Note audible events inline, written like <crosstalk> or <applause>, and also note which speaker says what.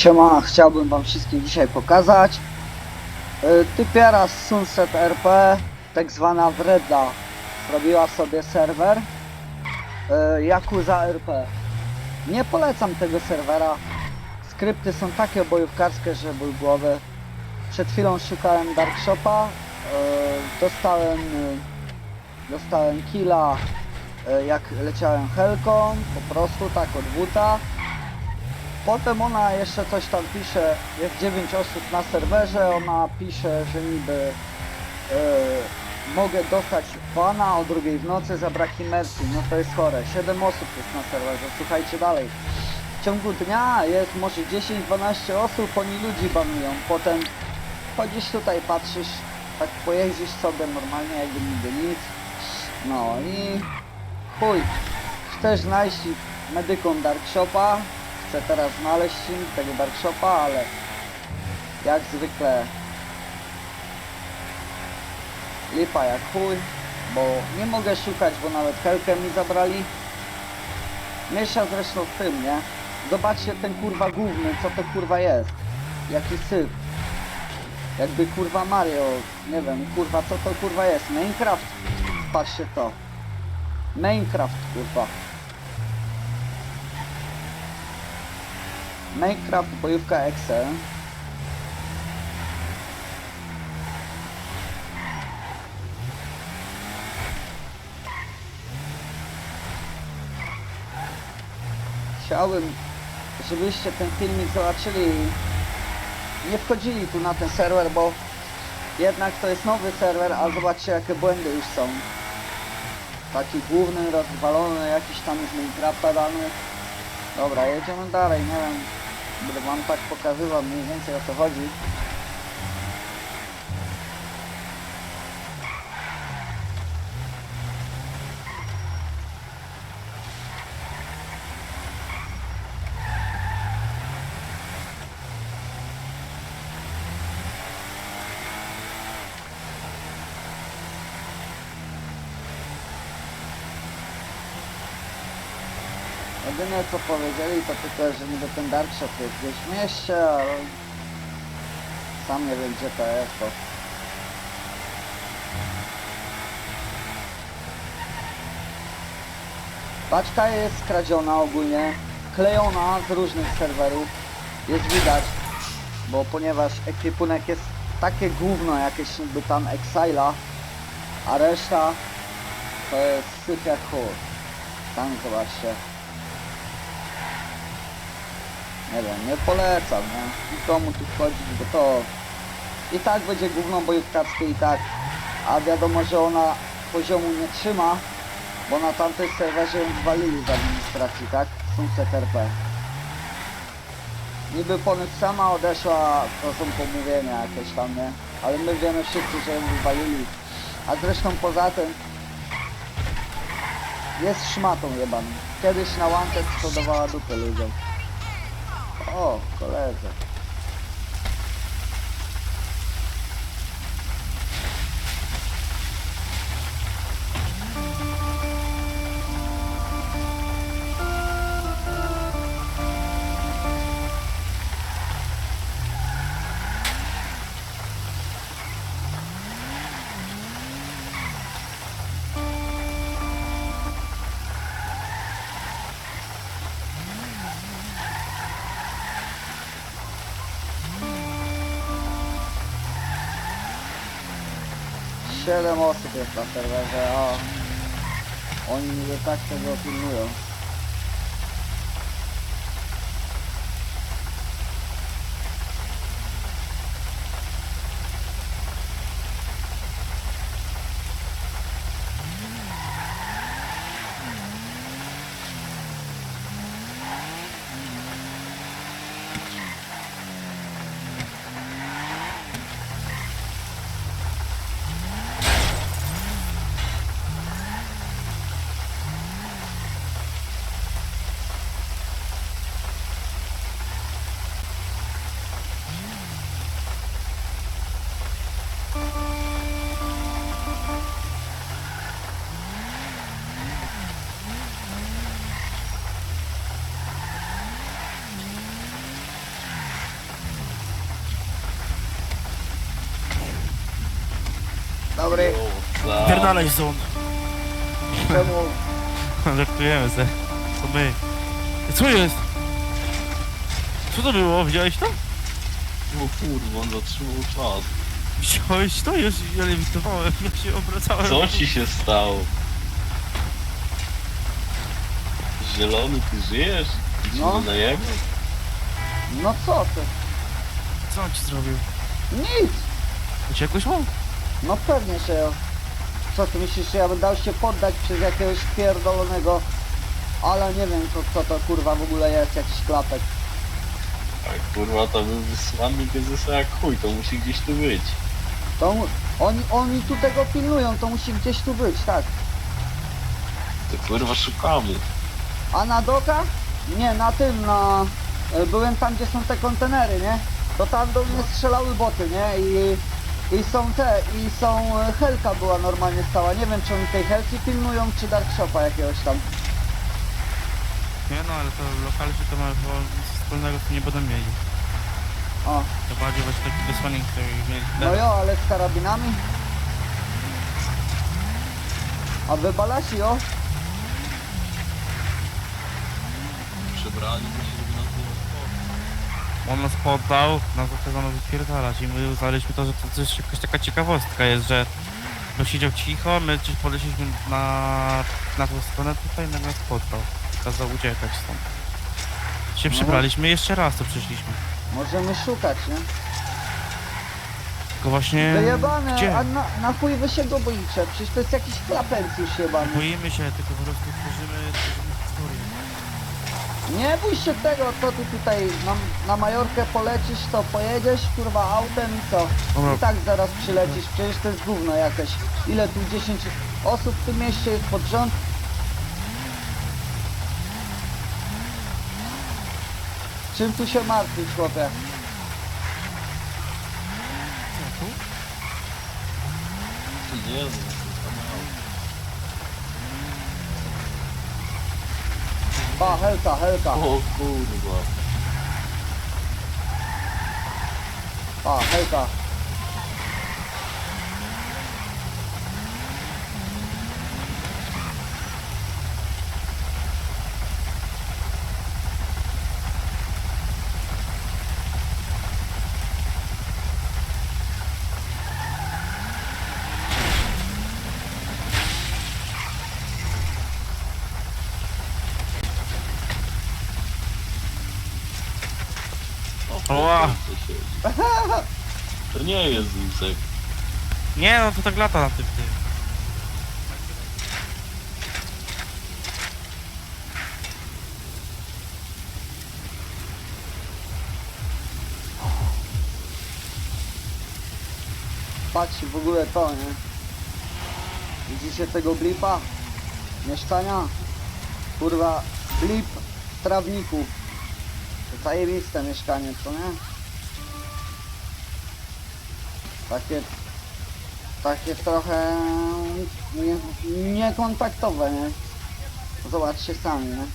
Speaker 1: Siema, chciałbym wam wszystkim dzisiaj pokazać y, Typiara z Sunset RP, tak zwana Wredla Zrobiła sobie serwer y, Yakuza RP Nie polecam tego serwera. Skrypty są takie bojówkarskie, że ból głowy. Przed chwilą szukałem Darkshopa y, Dostałem Dostałem killa Jak leciałem helką Po prostu tak od buta Potem ona jeszcze coś tam pisze, jest 9 osób na serwerze, ona pisze, że niby e, mogę dostać pana o drugiej w nocy za braki mercy, no to jest chore, 7 osób jest na serwerze, słuchajcie dalej. W ciągu dnia jest może 10-12 osób, oni ludzi banują, potem chodzisz tutaj, patrzysz, tak pojeździsz sobie normalnie jakby nigdy nic, no i chuj, chcesz znaleźć medyką Darkshopa, chcę teraz znaleźć im tego Darkshopa, ale jak zwykle lipa jak chuj, bo nie mogę szukać, bo nawet helkę mi zabrali. Mniejsza zresztą w tym, nie? Zobaczcie ten kurwa główny, co to kurwa jest. Jaki syf. Jakby kurwa Mario, nie wiem, kurwa co to kurwa jest. Minecraft. Patrzcie to. Minecraft kurwa. Minecraft bojówka Excel. Chciałbym, żebyście ten filmik zobaczyli. Nie wchodzili tu na ten serwer, bo jednak to jest nowy serwer, a zobaczcie jakie błędy już są. Taki główny, rozwalony, jakiś tam z Minecrafta dany. Dobra, jedziemy dalej, nie wiem. Będę wam tak pokazywał mniej więcej o co chodzi. Jedyne co powiedzieli to tylko, że niby ten Darkshot jest gdzieś w mieście, ale sam nie wiem gdzie to jest, bo Paczka jest skradziona ogólnie, klejona z różnych serwerów, jest widać, bo ponieważ ekwipunek jest takie gówno jakieś niby tam Exile'a, a reszta to jest syf jak chuj. Tam zobaczcie. Nie wiem, nie polecam, nie? Nikomu tu wchodzić, bo to i tak będzie gówno bojówkarskie i tak. A wiadomo, że ona poziomu nie trzyma, bo na tamtej serwerze ją zwalili z administracji, tak? Sunset RP. Niby ponoć sama odeszła, to są pomówienia jakieś tam, nie? Ale my wiemy wszyscy, że ją wywalili. A zresztą poza tym jest szmatą jebaną. Kiedyś na Wanted sprzedawała dupę ludziom. O, kolega. 7 osób jest na serwerze, a oni mnie tak tego pilnują. Dobry.
Speaker 2: Pierdalaj zon.
Speaker 1: Czemu? <laughs>
Speaker 2: Żartujemy se. To my. Co jest? Co to było? Widziałeś to?
Speaker 3: O kurwa, on zatrzymał czas.
Speaker 2: Widziałeś to? Już ja lewitowałem, ja się obracałem.
Speaker 3: Co ci się stało? Zielony, ty żyjesz? Ci
Speaker 1: No.
Speaker 3: no. dajemy?
Speaker 1: No co ty?
Speaker 2: Co on ci zrobił?
Speaker 1: Nic!
Speaker 2: Uciekłeś mu?
Speaker 1: No pewnie, że. Co ty myślisz, że ja bym dał się poddać przez jakiegoś pierdolonego... Ale nie wiem, co, co to kurwa w ogóle jest, jakiś klapek.
Speaker 3: A kurwa, to był wysłany Jezusa jak chuj, to musi gdzieś tu być.
Speaker 1: To mu... oni, oni tu tego pilnują, to musi gdzieś tu być, tak.
Speaker 3: To kurwa szukamy.
Speaker 1: A na dokach? Nie, na tym, na... e, Byłem tam, gdzie są te kontenery, nie? To tam do mnie strzelały boty, nie? I... I są te, i są... e, Helka była normalnie stała. Nie wiem, czy oni tej Helki pilnują, czy Dark Shopa jakiegoś tam.
Speaker 2: Nie no, ale to lokale się to ma nic wspólnego z tym nie będą mieli.
Speaker 1: O,
Speaker 2: To bardziej właśnie taki wysłannik, który mieli...
Speaker 1: no jo, ale z karabinami? A wy balasi, o?
Speaker 3: Przebrali się, żeby nas było spoko.
Speaker 2: On nas poddał, nas zakazano wypierdalać i my uznaliśmy to, że to coś jakaś taka ciekawostka jest, że no siedział cicho, my gdzieś podeszliśmy na, na tą stronę tutaj i nagle nas poddał. Kazał uciekać stąd. Się
Speaker 1: No.
Speaker 2: przebraliśmy jeszcze raz to przyszliśmy.
Speaker 1: Możemy szukać, nie?
Speaker 2: Tylko właśnie...
Speaker 1: Wyjebane,
Speaker 2: Gdzie?
Speaker 1: a na, na chuj wy się go boicie? Przecież to jest jakiś klapencjusz jebany.
Speaker 2: Boimy się, tylko po prostu tworzymy, tworzymy historię.
Speaker 1: Nie bój się tego, co ty tutaj na, na Majorkę polecisz, to pojedziesz kurwa autem i co?
Speaker 2: Dobra.
Speaker 1: I tak zaraz przylecisz, przecież to jest gówno jakieś. Ile tu 10 osób w tym mieście jest pod rząd? Czym tu się martwisz, chłopie?
Speaker 2: Co tu?
Speaker 3: Ty nie znam, to mało.
Speaker 1: Pa, helka, helka.
Speaker 3: O kurwa.
Speaker 1: Pa, helka.
Speaker 3: O,
Speaker 2: Oła.
Speaker 3: to siedzi. To nie jest Zusek.
Speaker 2: Nie no, to tak lata na tym tym.
Speaker 1: Patrzcie w ogóle to, nie? Widzicie tego blipa? Mieszkania? Kurwa, blip w trawniku. Zajebiste mieszkanie, co nie? Takie... Takie trochę... Nie, niekontaktowe, nie? Zobaczcie sami, nie?